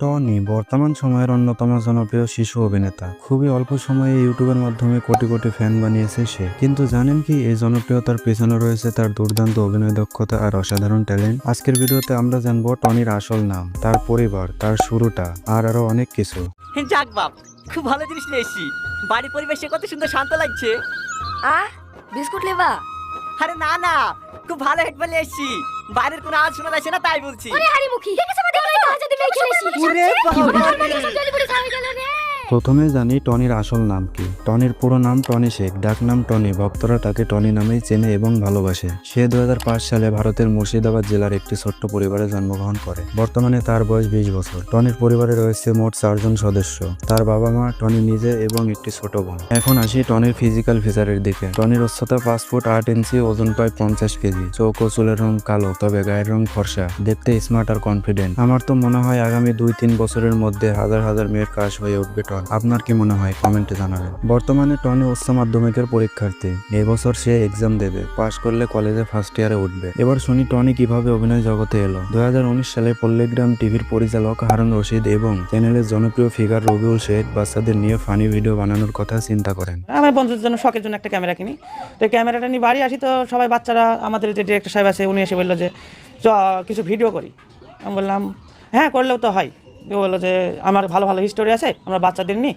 Tony বর্তমান সময়ের অন্যতম জনপ্রিয় শিশু অভিনেতা। খুবই অল্প সময়ে ইউটিউবের মাধ্যমে কোটি কোটি ফ্যান বানিয়েছে সে। কিন্তু জানেন কি এই জনপ্রিয়তার পেছনে রয়েছে তার দুর্দান্ত অভিনয় দক্ষতা আর অসাধারণ ট্যালেন্ট। আজকের ভিডিওতে আমরা জানব টনির আসল নাম তার পরিবার তার শুরুটা আর আরও অনেক কিছু। যাক বাপ খুব ভালো জিনিস নিয়ে এসছি। বাড়ির পরিবেশে কত সুন্দর শান্ত লাগছে। আহ বিস্কুট লেবা? আরে না না খুব ভালো হেডফোন নিয়ে এসছি। বাইরের কোনো আওয়াজ শোনা যাচ্ছে না তাই বলছি। হাড়ি মুখি আমাদের খেলেছি ওরে বাবা। প্রথমে জানি টনির আসল নাম কি। টনির পুরো নাম টনি শেখ, ডাক নাম টনি, ভক্তরা তাকে টনি নামেই চেনে এবং ভালোবাসে। সে দু হাজার পাঁচ সালে ভারতের মুর্শিদাবাদ জেলার একটি ছোট্ট পরিবারে জন্মগ্রহণ করে। বর্তমানে তার বয়স বিশ বছর। টনির পরিবারে রয়েছে মোট চারজন সদস্য। তার বাবা মা টনি নিজে এবং একটি ছোট বোন। এখন আসি টনির ফিজিক্যাল ফিচারের দিকে। টনির উচ্চতা পাঁচ ফুট আট ইঞ্চি, ওজন প্রায় পঞ্চাশ কেজি। চোখ ও চুলের রং কালো, তবে গায়ের রং ফর্সা। দেখতে স্মার্ট আর কনফিডেন্ট আমার তো মনে হয় আগামী দুই তিন বছরের মধ্যে হাজার হাজার মেয়ের কাজ হয়ে উঠবে টন। আপনার কি মনে হয়, কমেন্টে জানাবেন। বর্তমানে টনি উচ্চ মাধ্যমিকের পরীক্ষার্থী। এবছর সে এক্সাম দেবে। পাশ করলে কলেজে ফার্স্ট ইয়ারে উঠবে। এবার শুনি টনি কীভাবে অভিনয় জগতে এলো। দু হাজার উনিশ সালে পল্লিগ্রাম টিভির পরিচালক হারুন রশিদ এবং চ্যানেলের জনপ্রিয় ফিগার রবিউল শেখ বাচ্চাদের নিয়ে ফানি ভিডিও বানানোর কথা চিন্তা করেন। আমার বন্ধুদের জন্য শখের জন্য একটা ক্যামেরা কিনি। তো ক্যামেরাটা নিয়ে বাড়ি আসি তো সবাই বাচ্চারা, আমাদের যে ডিরেক্টর সাহেব আছে, উনি এসে বলল যে কিছু ভিডিও করি। আমি বললাম হ্যাঁ করলেও তো হয়। বলল যে, আমার ভালো ভালো হিস্টোরি আছে, আমরা বাচ্চাদের নিই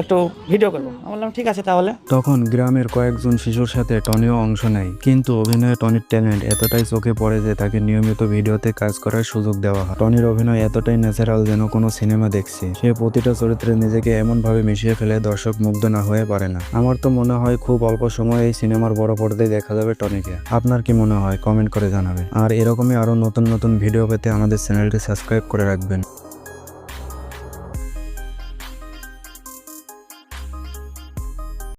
একটু ভিডিও করব। আমি বললাম, ঠিক আছে তাহলে। তখন গ্রামের কয়েকজন শিশুর সাথে টনিও অংশ নেয়, কিন্তু অভিনয়ে টনির ট্যালেন্ট এতটাই চোখে পড়ে যে তাকে নিয়মিত ভিডিওতে কাজ করার সুযোগ দেওয়া হয়। টনির অভিনয় এতটাই ন্যাচারাল যেন কোনো সিনেমা দেখছি। সে প্রতিটা চরিত্রে নিজেকে এমনভাবে মিশিয়ে ফেলে দর্শক মুগ্ধ না হয়ে পারে না। আমার তো মনে হয় খুব অল্প সময়ে এই সিনেমার বড় পর্দায় দেখা যাবে টনিকে। আপনার কি মনে হয়? কমেন্ট করে জানাবেন আর এরকমই আরও নতুন নতুন ভিডিও পেতে আমাদের চ্যানেলটি সাবস্ক্রাইব করে রাখবেন।